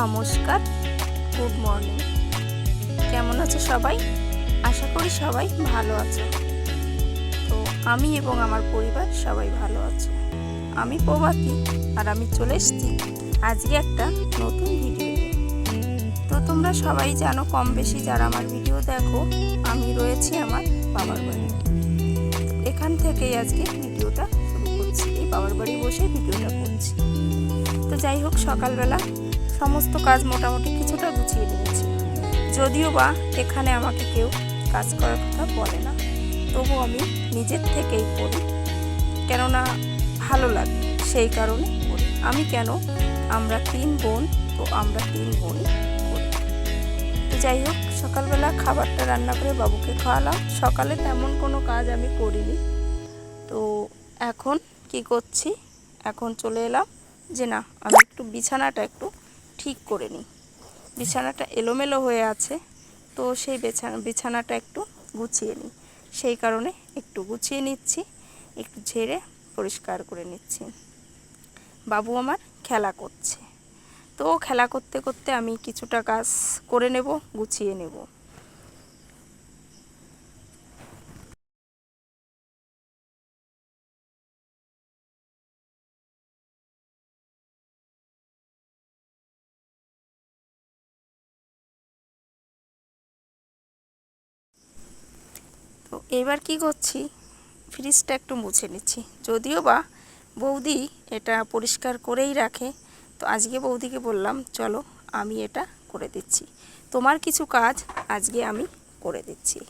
নমস্কার, good morning. কেমন আছো সবাই? আশা করি সবাই ভালো আছো। তো আমি এবং আমার পরিবার সবাই ভালো আছে। আমি প্রভাতী আর আমি চলে এসেছি আজকে একটা নতুন ভিডিও তো তোমরা সবাই জানো, কম বেশি যারা আমার ভিডিও দেখো, আমি রয়েছি আমার বাবার বাড়ি। এখান থেকেই আজকে ভিডিওটা শুরু করছি। এই বাবার বাড়ি বসে ভিডিওটা করছি। তো যাই হোক, সকালবেলা সমস্ত কাজ মোটামুটি কিছুটা গুছিয়ে নিয়েছি। যদিও বা এখানে আমাকে কেউ কাজ করার কথা বলে না তবু আমি নিজের থেকেই করি। কেননা ভালো লাগে, সেই কারণে করি। আমি কেন? আমরা তিন বোন, তো আমরা তিন বোন করি। তো যাই হোক, সকালবেলা খাবারটা রান্না করে বাবুকে খাওয়ালাম। সকালে তেমন কোনো কাজ আমি করিনি। তো এখন কি করছি? এখন চলে এলাম যে না, আমি একটু বিছানাটা একটু ঠিক করে নিই। বিছানাটা এলোমেলো হয়ে আছে, তো সেই বিছানা বিছানাটা একটু গুছিয়ে নিই। সেই কারণে একটু গুছিয়ে নিচ্ছি, একটু ঝেড়ে পরিষ্কার করে নিচ্ছি। বাবু আমার খেলা করছে। তো খেলা করতে করতে আমি কিছুটা কাজ করে নেব, গুছিয়ে নেব। এবার কি করছি? ফ্রিজটা একটু মুছে নিচ্ছি। যদিও বা বৌদি এটা পরিষ্কার করেই রাখে, তো আজকে বৌদিকে বললাম, চলো আমি এটা করে দিচ্ছি। তোমার কিছু কাজ আজকে আমি করে দিচ্ছি।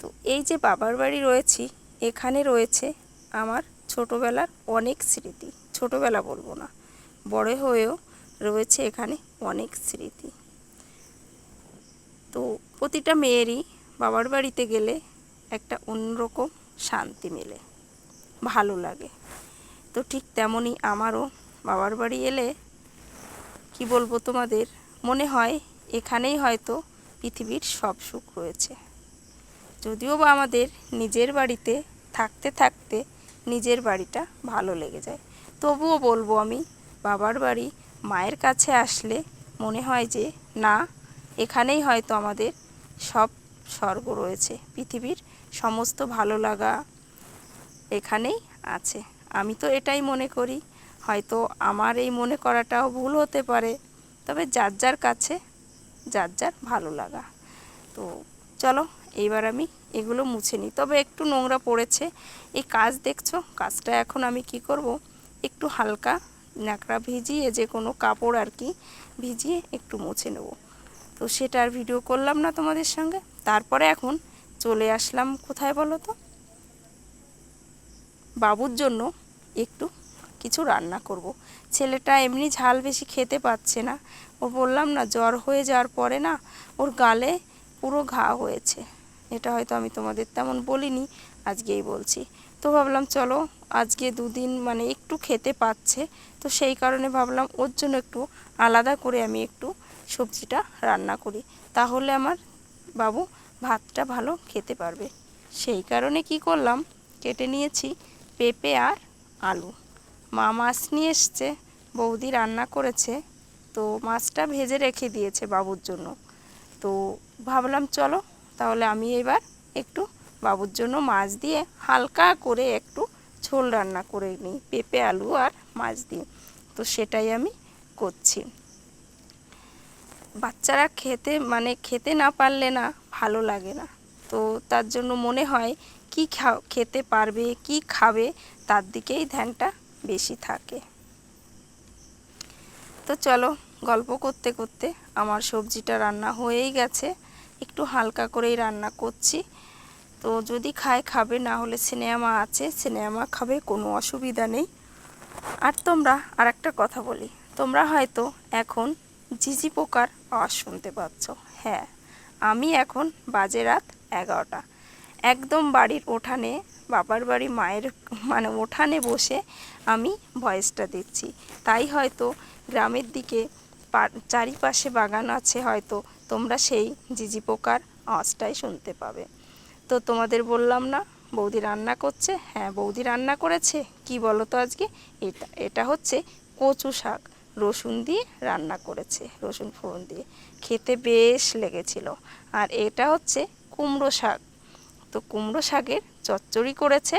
তো এই যে বাবার বাড়ি রয়েছি, এখানে রয়েছে আমার ছোটোবেলার অনেক স্মৃতি। ছোটোবেলা বলব না, বড় হয়েও রয়েছে এখানে অনেক স্মৃতি। তো প্রতিটা মেয়েরই বাবার বাড়িতে গেলে একটা অন্যরকম শান্তি মেলে। ভালো লাগে। তো ঠিক তেমনই আমারও বাবার বাড়ি এলে কি বলব তোমাদের? মনে হয় এখানেই হয়তো পৃথিবীর সব সুখ রয়েছে। যদিও বা আমাদের নিজের বাড়িতে থাকতে থাকতে নিজের বাড়িটা ভালো লেগে যায়। তবুও বলব আমি, বাবার বাড়ি মায়ের কাছে আসলে মনে হয় যে, না, এখানেই হয়তো আমাদের সব স্বর্গ রয়েছে, পৃথিবীর সমস্ত ভালো লাগা এখানেই আছে। আমি তো এটাই মনে করি। হয়তো আমার এই মনে করাটাও ভুল হতে পারে। তবে যার যার কাছে, যার যার ভালো লাগা। তো চলো, এইবার আমি এগুলো মুছে নিই। তবে একটু নোংরা পড়েছে। এই কাজ দেখছ? কাজটা এখন আমি কি করব? একটু হালকা ন্যাকড়া ভিজিয়ে যে কোনো কাপড় আর কি ভিজিয়ে একটু মুছে নেব। তো সেটা আর ভিডিও করলাম না তোমাদের সঙ্গে। তারপরে এখন চলে আসলাম কোথায় বলো তো? বাবুর জন্য একটু কিছু রান্না করব। ছেলেটা এমনি ঝাল বেশি খেতে পাচ্ছে না। ও বললাম, না, জ্বর হয়ে যাওয়ার পরে না ওর গালে পুরো ঘা হয়েছে। এটা হয়তো আমি তোমাদের তেমন বলিনি, আজকেই বলছি। তো ভাবলাম, চলো, আজকে দুদিন মানে একটু খেতে পাচ্ছে। তো সেই কারণে ভাবলাম, ওর জন্য একটু আলাদা করে আমি একটু সবজিটা রান্না করি। তাহলে আমার বাবু ভাতটা ভালো খেতে পারবে। সেই কারণে কি করলাম, কেটে নিয়েছি পেঁপে আর আলু। মা মাছ নিয়ে এসছে, বৌদি রান্না করেছে, তো মাছটা ভেজে রেখে দিয়েছে বাবুর জন্য। তো ভাবলাম, চলো তাহলে আমি এবার একটু বাবুর জন্য মাছ দিয়ে হালকা করে একটু ঝোল রান্না করে নিই, পেঁপে, আলু আর মাছ দিয়ে। তো সেটাই আমি করছি। বাচ্চারা খেতে মানে খেতে না পারলে না ভালো লাগে না। তো তার জন্য মনে হয় কি খেতে পারবে, কি খাবে, তার দিকেই ধ্যানটা বেশি থাকে। তো চলো গল্প করতে করতে আমার সবজিটা রান্না হয়েই গেছে। একটু হালকা করেই রান্না করছি। তো যদি খায়, খাবে, না হলে সিনেমা আছে, সিনেমা খাবে, কোনো অসুবিধা নেই। আর তোমরা আর একটা কথা বলি। তোমরা হয়তো এখন ঝিঝি পোকার আওয়াজ শুনতে পাচ্ছ। হ্যাঁ আমি এখন বাজে রাত এগারোটা। একদম বাড়ির ওঠানে বাবার বাড়ি মায়ের মানে ওঠানে বসে আমি ভয়েসটা দিচ্ছি। তাই হয়তো গ্রামের দিকে চারিপাশে বাগান আছে, হয়তো তোমরা সেই ঝিঝি পোকার আওয়াজটাই শুনতে পাবে। তো তোমাদের বললাম না, বৌদি রান্না করছে? হ্যাঁ বৌদি রান্না করেছে? কি বলো তো আজকে? এটা এটা হচ্ছে কচু শাক। রসুন দিয়ে রান্না করেছে, রসুন ফোড়ন দিয়ে। খেতে বেশ লেগেছিল। আর এটা হচ্ছে কুমড়ো শাক। তো কুমড়ো শাকের চচ্চড়ি করেছে,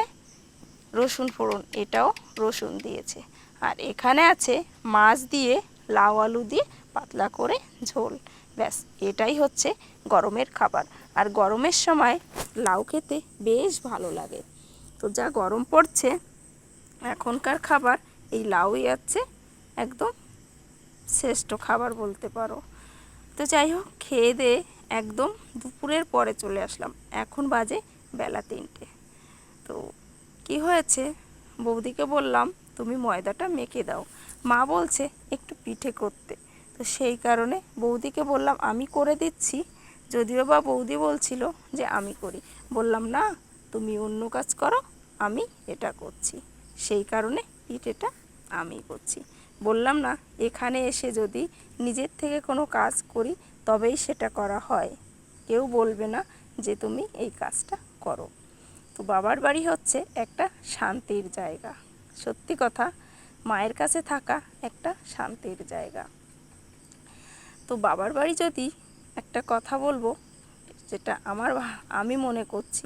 রসুন ফোড়ন, এটাও রসুন দিয়েছে। আর এখানে আছে মাছ দিয়ে লাউ আলু দিয়ে পাতলা করে ঝোল। ব্যাস, এটাই হচ্ছে গরমের খাবার। আর গরমের সময় লাউ খেতে বেশ ভালো লাগে। তো যা গরম পড়ছে, এখনকার খাবার এই লাউই আছে, একদম শ্রেষ্ঠ খাবার বলতে পারো। তো যাই হোক খেয়ে দিয়ে একদম দুপুরের পরে চলে আসলাম। এখন বাজে বেলা তিনটে। তো কি হয়েছে? বৌদিকে বললাম, তুমি ময়দাটা মেখে দাও। মা বলছে, একটু পিঠে করতে। তো সেই কারণে বৌদিকে বললাম, আমি করে দিচ্ছি। যদিও বা বৌদি বলছিল যে, আমি করি। বললাম, না, তুমি অন্য কাজ করো, আমি এটা করছি। সেই কারণে পিঠেটা আমি করছি। বললাম না, এখানে এসে যদি নিজের থেকে কোনো কাজ করি, তবেই সেটা করা হয়। কেউ বলবে না যে তুমি এই কাজটা করো। তো বাবার বাড়ি হচ্ছে একটা শান্তির জায়গা। সত্যি কথা, মায়ের কাছে থাকা একটা শান্তির জায়গা। তো বাবার বাড়ি যদি একটা কথা বলব, যেটা আমার আমি মনে করছি,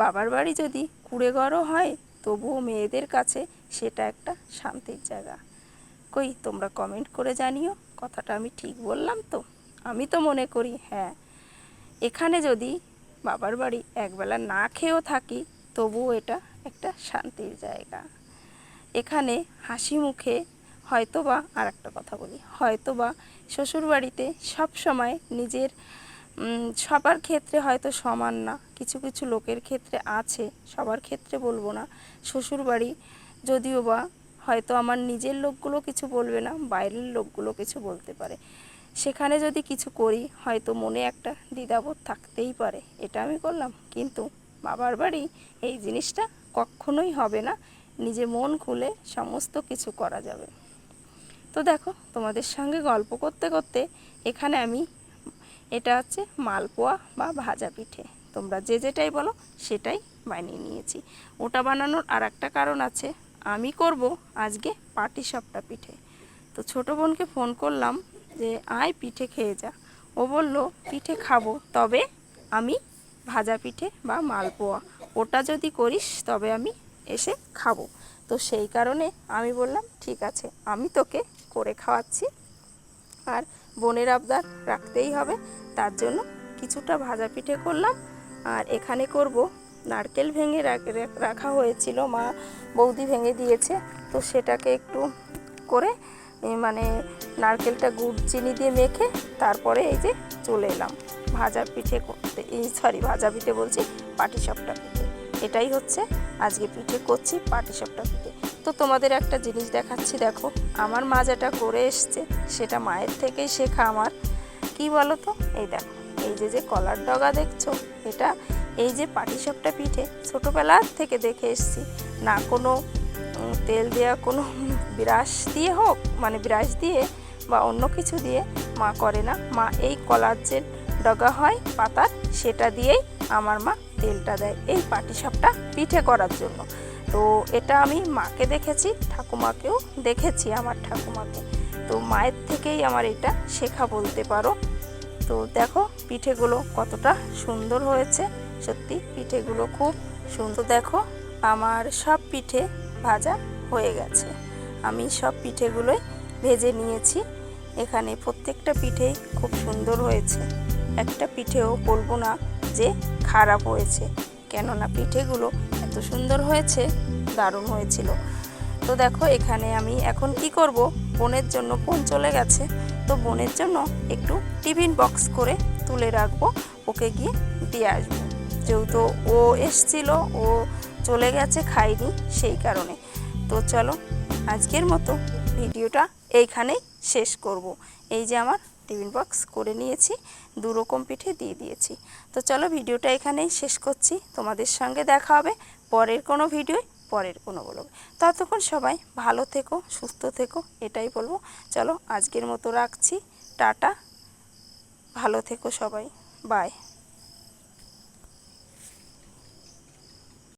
বাবার বাড়ি যদি কুড়ে ঘরও হয়, তবুও মেয়েদের কাছে সেটা একটা শান্তির জায়গা। কই তোমরা কমেন্ট করে জানিও। কথাটা আমি ঠিক বললাম তো? আমি তো মনে করি হ্যাঁ। এখানে যদি বাবার বাড়ি একবেলা না খেয়েও থাকি, তবুও এটা একটা শান্তির জায়গা। এখানে হাসি মুখে হয়তোবা আর একটা কথা বলি, হয়তোবা শ্বশুরবাড়িতে সব সময় নিজের সবার ক্ষেত্রে হয়তো সমান না। কিছু কিছু লোকের ক্ষেত্রে আছে, সবার ক্ষেত্রে বলব না। শ্বশুরবাড়ি যদিও বা হয়তো আমার নিজের লোকগুলো কিছু বলবে না, বাইরের লোকগুলো কিছু বলতে পারে। সেখানে যদি কিছু করি, হয়তো মনে একটা দ্বিধাবোধ থাকতেই পারে, এটা আমি করলাম। কিন্তু বাবার বাড়ি এই জিনিসটা কখনোই হবে না, নিজে মন খুলে সমস্ত কিছু করা যাবে। তো দেখো, তোমাদের সঙ্গে গল্প করতে করতে এখানে আমি, এটা হচ্ছে মালপোয়া বা ভাজা পিঠে। তোমরা যে যেটাই বলো, সেটাই বানিয়ে নিয়েছি। ওটা বানানোর আর একটা কারণ আছে আমি করব আজকে পাটি সাপটা পিঠে। তো ছোটো বোনকে ফোন করলাম যে, আয় পিঠে খেয়ে যা। ও বলল, পিঠে খাব, তবে আমি ভাজা পিঠে বা মালপোয়া, ওটা যদি করিস তবে আমি এসে খাব। তো সেই কারণে আমি বললাম, ঠিক আছে, আমি তোকে করে খাওয়াচ্ছি। আর বোনের আবদার রাখতেই হবে, তার জন্য কিছুটা ভাজা পিঠে করলাম। আর এখানে করব নারকেল ভেঙে রাখ- হয়েছিল, মা বৌদি ভেঙে দিয়েছে, তো সেটাকে একটু করে মানে নারকেলটা গুড় চিনি দিয়ে মেখে তারপরে এই যে চলে এলাম। ভাজা পিঠে করতে এই সরি ভাজা পিঠে বলছি, পাটিসাপটা পিঠে। এটাই হচ্ছে আজকে পিঠে করছি পাটিসাপটা পিঠে। তো তোমাদের একটা জিনিস দেখাচ্ছি, দেখো, আমার মা যেটা করে এসছে, সেটা মায়ের থেকেই শেখা আমার। কি বলো তো এই দেখো, এই যে যে কলার ডগা দেখছ, এটা এই যে পাটিসাপটা পিঠে ছোটোবেলার থেকে দেখে এসছি। না কোনো তেল দেওয়া কোনো ব্রাশ দিয়ে হোক মানে ব্রাশ দিয়ে বা অন্য কিছু দিয়ে মা করে না। মা এই কলার যে ডগা হয় পাতার সেটা দিয়েই আমার মা তেলটা দেয় এই পাটিসাপটা পিঠে করার জন্য। তো এটা আমি মাকে দেখেছি, ঠাকুমাকেও দেখেছি, আমার ঠাকুমাকে। তো মায়ের থেকেই আমার এটা শেখা বলতে পারো। তো দেখো পিঠেগুলো কতটা সুন্দর হয়েছে। সত্যি পিঠেগুলো খুব সুন্দর। দেখো, আমার সব পিঠে ভাজা হয়ে গেছে। আমি সব পিঠেগুলোই ভেজে নিয়েছি। এখানে প্রত্যেকটা পিঠেই খুব সুন্দর হয়েছে। একটা পিঠেও বলব না যে খারাপ হয়েছে, কেননা পিঠেগুলো এত সুন্দর হয়েছে, দারুণ হয়েছিল। তো দেখো, এখানে আমি এখন কি করব? বোনের জন্য বোন চলে গেছে। তো বোনের জন্য একটু টিফিন বক্স করে তুলে রাখব। ওকে গিয়ে দিয়ে আসব। যেহেতু ও এসছিল, ও চলে গেছে খাইনি সেই কারণে। তো চলো, আজকের মতো ভিডিওটা এইখানেই শেষ করব। এই যে আমার টিফিন বক্স করে নিয়েছি, দু রকম পিঠে দিয়ে দিয়েছি। তো চলো ভিডিওটা এখানেই শেষ করছি। তোমাদের সঙ্গে দেখা হবে পরের কোনো ভিডিও, পরের কোনো বলব ততক্ষণ সবাই ভালো থেকো, সুস্থ থেকো, এটাই বলব। চলো আজকের মতো রাখছি, টাটা। ভালো থেকো সবাই বাই